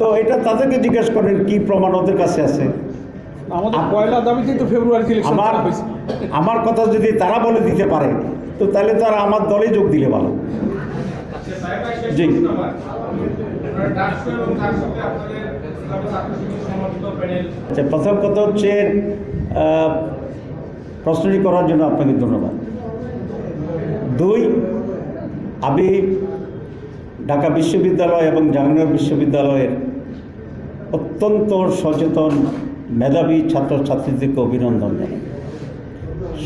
তো এটা তাদেরকে জিজ্ঞেস করেন কি প্রমাণ ওদের কাছে আছে? আমাদের পয়লা দাবিতেই তো ফেব্রুয়ারি ইলেকশন আমার আমার কথা যদি তারা বলে দিতে পারে তো তাহলে তো আর আমার দলে যোগ দিলে ভালো। জি। আচ্ছা প্রথম কথা হচ্ছে প্রশ্নটি করার জন্য আপনাকে ধন্যবাদ। দুই আমি ঢাকা বিশ্ববিদ্যালয় এবং জাহাঙ্গীরনগর বিশ্ববিদ্যালয়ের অত্যন্ত সচেতন মেধাবী ছাত্রছাত্রীদেরকে অভিনন্দন জানাই।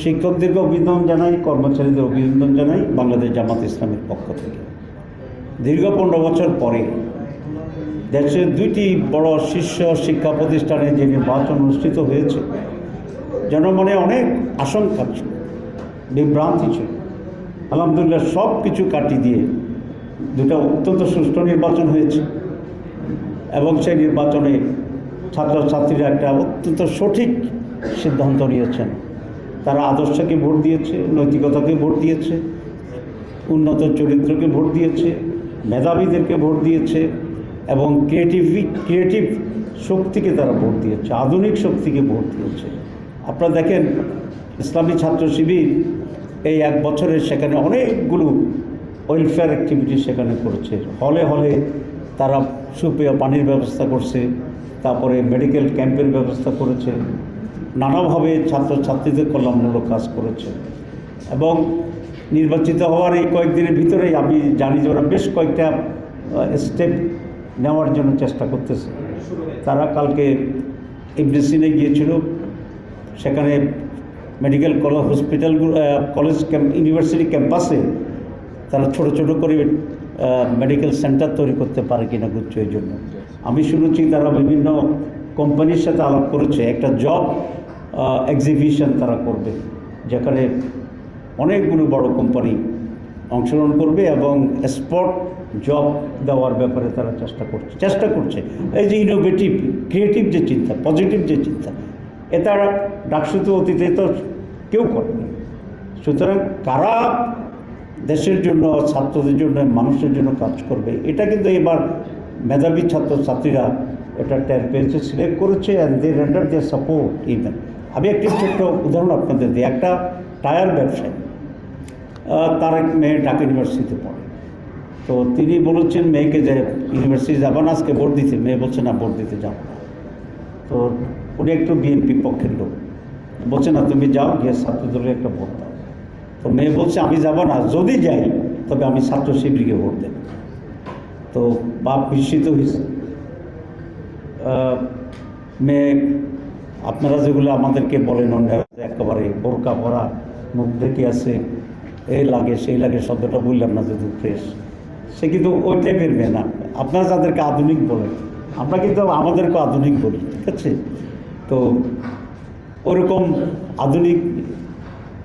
শিক্ষকদেরকে অভিনন্দন জানাই, কর্মচারীদের অভিনন্দন জানাই বাংলাদেশ জামাত ইসলামের পক্ষ থেকে। দীর্ঘ পনেরো বছর পরে দেশের দুইটি বড় শীর্ষ শিক্ষা প্রতিষ্ঠানে যে নির্বাচন অনুষ্ঠিত হয়েছে যেন জনমনে অনেক আশঙ্কা ছিল, বিভ্রান্তি ছিল। আলহামদুলিল্লাহ সব কিছু কাটিয়ে দিয়ে দুটা অত্যন্ত সুষ্ঠু নির্বাচন হয়েছে। এবং সেই নির্বাচনে ছাত্রছাত্রীরা একটা অত্যন্ত সঠিক সিদ্ধান্ত নিয়েছেন। তারা আদর্শকে ভোট দিয়েছে, নৈতিকতাকে ভোট দিয়েছে, উন্নত চরিত্রকে ভোট দিয়েছে, মেধাবীদেরকে ভোট দিয়েছে এবং ক্রিয়েটিভি, ক্রিয়েটিভ শক্তিকে তারা ভোট দিয়েছে, আধুনিক শক্তিকে ভোট দিয়েছে। আপনারা দেখেন, ইসলামী ছাত্র শিবির এই এক বছরে সেখানে অনেকগুলো ওয়েলফেয়ার অ্যাক্টিভিটি সেখানে করেছে। হলে হলে তারা সুপেয় পানির ব্যবস্থা করছে, তারপরে মেডিকেল ক্যাম্পের ব্যবস্থা করেছে, নানাভাবে ছাত্রছাত্রীদের কল্যাণমূলক কাজ করেছে। এবং নির্বাচিত হওয়ার এই কয়েকদিনের ভিতরেই আমি জানি যে ওরা বেশ কয়েকটা স্টেপ নেওয়ার জন্য চেষ্টা করতেছে। তারা কালকে ইবনে সিনে গিয়েছিল, সেখানে মেডিকেল কলেজ, হসপিটালগুলো কলেজ ক্যাম্প, ইউনিভার্সিটি ক্যাম্পাসে তারা ছোট ছোট করে মেডিকেল সেন্টার তৈরি করতে পারে কিনা গুচ্ছ এই জন্য। আমি শুনেছি তারা বিভিন্ন কোম্পানির সাথে আলাপ করেছে। একটা জব এক্সিবিশন তারা করবে, যেখানে অনেকগুলো বড় কোম্পানি অংশগ্রহণ করবে এবং স্পট জব দেওয়ার ব্যাপারে তারা চেষ্টা করছে চেষ্টা করছে। এই যে ইনোভেটিভ ক্রিয়েটিভ যে চিন্তা পজিটিভ যে চিন্তা, এ তারা ডাকসুতো অতীতে তো কেউ করেনি সুতরাং কারা দেশের জন্য, ছাত্রদের জন্য, মানুষের জন্য কাজ করবে। এটা কিন্তু এবার মেধাবী ছাত্রছাত্রীরা এটা টের পেয়েছে সিলেক্ট করেছে and they render they support even আমি একটি ছোট্ট উদাহরণ আপনাদের দিই। একটা টায়ার ব্যবসায়ী তার এক মেয়ে ঢাকা ইউনিভার্সিটিতে পড়ে। তো তিনি বলেছেন, মেয়েকে যে ইউনিভার্সিটি যাব না, আজকে ভোট দিতে। মেয়ে বলছে, না, ভোট দিতে না। তো উনি একটু বিএনপি পক্ষের লোক। বলছে, না, তুমি যাও, গিয়ে ছাত্রদলের একটা ভোট দাও। তো মেয়ে বলছে, আমি যাব না, যদি যাই, তবে আমি ছাত্র শিবিরকে ভোট দেব। তো বাপ বিস্মিত হয়েছে। মেয়ে, আপনারা যেগুলো আমাদেরকে বলেন, অন্যরা একেবারে বোরকা ভরা মুখ দেখে আছে এই লাগে, সেই লাগে শব্দটা বললাম না যদি ফ্রেশ সে কিন্তু ওই টাইপের মেয়ে না। আপনারা যাদেরকে আধুনিক বলেন, আমরা কিন্তু আমাদেরকে আধুনিক বলি, ঠিক আছে? তো ওরকম আধুনিক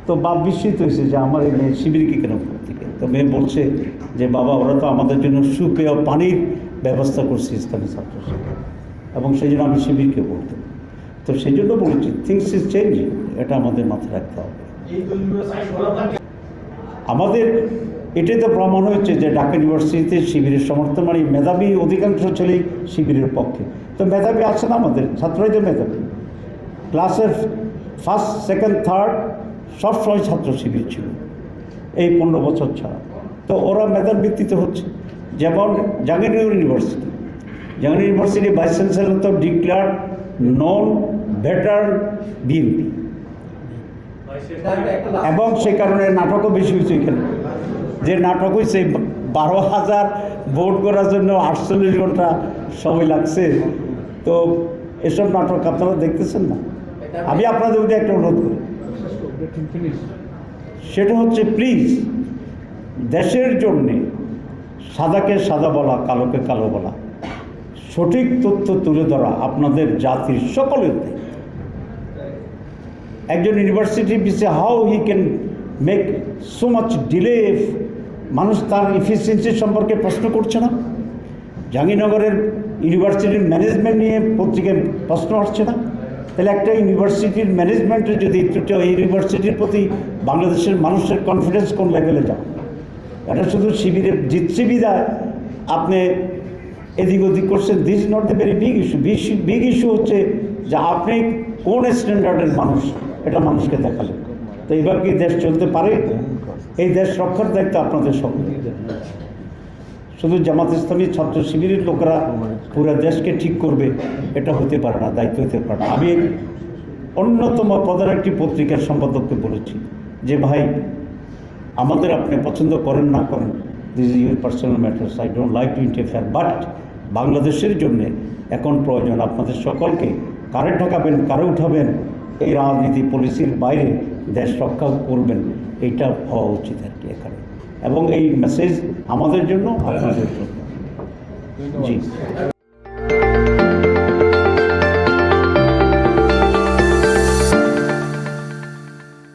তো বাপ বিস্মিত হয়েছে যে আমার এই মেয়ে শিবিরকে কেন থেকে? তো মেয়ে বলছে যে, বাবা, ওরা তো আমাদের জন্য সুপেয় পানির ব্যবস্থা করছে ইসলামী ছাত্র এবং সেই জন্য আমি শিবিরকে দেবো। তো সেই জন্য বলছি থিংস ইজ চেঞ্জিং এটা আমাদের মাথায় রাখতে হবে। আমাদের, এটাই তো প্রমাণ হয়েছে যে ঢাকা ইউনিভার্সিটিতে শিবিরের সমর্থন মানে মেধাবী অধিকাংশ ছেলেই শিবিরের পক্ষে। তো মেধাবী আছে না আমাদের? ছাত্রই তো মেধাবী। ক্লাসের ফার্স্ট, সেকেন্ড, থার্ড সবসময় ছাত্র শিবির ছিল, এই পনেরো বছর ছাড়া। তো ওরা মেধার ভিত্তিতে হচ্ছে। যেমন Jahangirnagar university Jahangir university vice chancellor তো ডিক্লার নন বেটার বিএনপি। এবং সে কারণে নাটকও বেশি হয়েছে এখানে। যে নাটক হয়েছে, বারো হাজার ভোট করার জন্য আটচল্লিশ ঘণ্টা সময় লাগছে। তো এসব নাটক আপনারা দেখতেছেন না? আমি আপনাদের মধ্যে একটা অনুরোধ করি। সেটা হচ্ছে প্লিজ দেশের জন্যে সাদাকে সাদা বলা, কালোকে কালো বলা। সঠিক তথ্য তুলে ধরা আপনাদের জাতির সকলের একজন ইউনিভার্সিটি পিছে how he can make so much delay মানুষ তার ইফিসিয়েন্সি সম্পর্কে প্রশ্ন করছে না? জাহাঙ্গীরনগরের ইউনিভার্সিটির ম্যানেজমেন্ট নিয়ে পত্রিকায় প্রশ্ন আসছে না? তাহলে একটা ইউনিভার্সিটির ম্যানেজমেন্টের যদি ত্রুটি এই ইউনিভার্সিটির প্রতি বাংলাদেশের মানুষের কনফিডেন্স কোন লেভেলে যাও? এটা শুধু শিবিরের জিত শিবিরায় আপনি এদিক ওদিক করছেন this not the very big issue big issue হচ্ছে যে আপনি কোন স্ট্যান্ডার্ডের মানুষ? এটা মানুষকে দেখালেন। তো এবার কি দেশ চলতে পারে? এই দেশ রক্ষার দায়িত্ব আপনাদের সকলের শুধু জামাত ইসলামী ছাত্র শিবিরের লোকেরা পুরো দেশকে ঠিক করবে, এটা হতে পারে না, দায়িত্ব হতে পারে না। আমি অন্যতম প্রধান একটি পত্রিকার সম্পাদককে বলেছি যে, ভাই, আমাদের আপনি পছন্দ করেন না করেন this your personal matters I don't like to interfere but বাংলাদেশের জন্য এখন প্রয়োজন আপনাদের সকলকে, কারে ঠকাবেন, কারে উঠাবেন, এই রাজনীতি পলিসির বাইরে দেশ রক্ষা করবেন, এটা হওয়া উচিত আর কি এখানে। এবং এই মেসেজ আমাদের জন্য আপনাদের জন্য। জি।